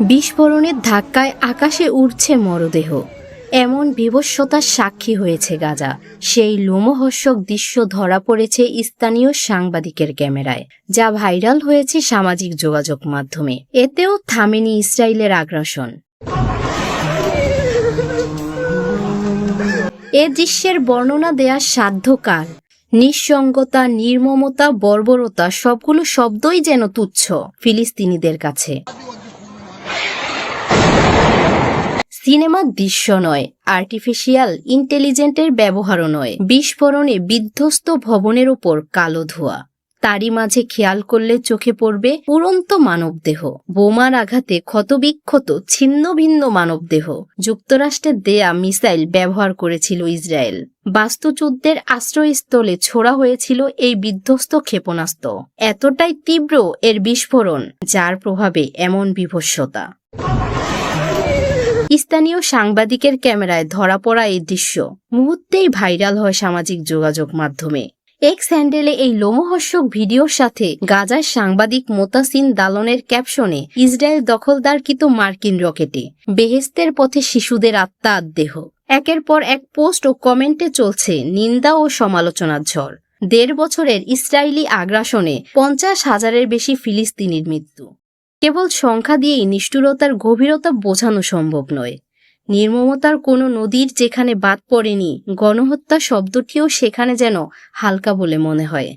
বিস্ফোরণের ধাক্কায় আকাশে উড়ছে মরদেহ। এমন বিভৎসতার সাক্ষী হয়েছে গাজা। সেই লোমহর্ষক দৃশ্য ধরা পড়েছে স্থানীয় সাংবাদিকের ক্যামেরায়, যা ভাইরাল হয়েছে সামাজিক যোগাযোগ মাধ্যমে। এতেও থামেনি ইসরায়েলের আগ্রাসন। এ দৃশ্যের বর্ণনা দেওয়ার সাধ্য কার? নিঃসঙ্গতা, নির্মমতা, বর্বরতা, সবগুলো শব্দই যেন তুচ্ছ ফিলিস্তিনিদের কাছে। সিনেমার দৃশ্য নয় আর্টিফিশিয়াল ইন্টেলিজেন্টের ব্যবহারও নয়। বিস্ফোরণে বিধ্বস্ত ভবনের ওপর কালো ধোঁয়া। তারই মাঝে খেয়াল করলে চোখে পড়বে উড়ন্ত মানবদেহ। বোমার আঘাতে ক্ষতবিক্ষত ছিন্ন ভিন্ন মানবদেহ। যুক্তরাষ্ট্রের দেয়া মিসাইল ব্যবহার করেছিল ইসরায়েল। বাস্তুচুদ্ধের আশ্রয়স্থলে ছোড়া হয়েছিল এই বিধ্বস্ত ক্ষেপণাস্ত্র। এতটাই তীব্র এর বিস্ফোরণ, যার প্রভাবে এমন বিভৎসতা। স্থানীয় সাংবাদিকের ক্যামেরায় ধরা পড়া এই দৃশ্য মুহূর্তেই ভাইরাল হয় সামাজিক যোগাযোগ মাধ্যমে। এক্স স্যান্ডেলে এই লোমহর্ষক ভিডিওর সাথে গাজার সাংবাদিক মোতাসিন দালনের ক্যাপশনে ইসরায়েল দখলদারকৃত মার্কিন রকেটে বেহেস্তের পথে শিশুদের আত্মা দেহ। একের পর এক পোস্ট ও কমেন্টে চলছে নিন্দা ও সমালোচনার ঝড়। দেড় বছরের ইসরায়েলি আগ্রাসনে পঞ্চাশ হাজারের বেশি ফিলিস্তিনির মৃত্যু। কেবল সংখ্যা দিয়েই নিষ্ঠুরতার গভীরতা বোঝানো সম্ভব নয়। নির্মমতার কোনো নদীর যেখানে বাদ পড়েনি, গণহত্যা শব্দটিও সেখানে যেন হালকা বলে মনে হয়।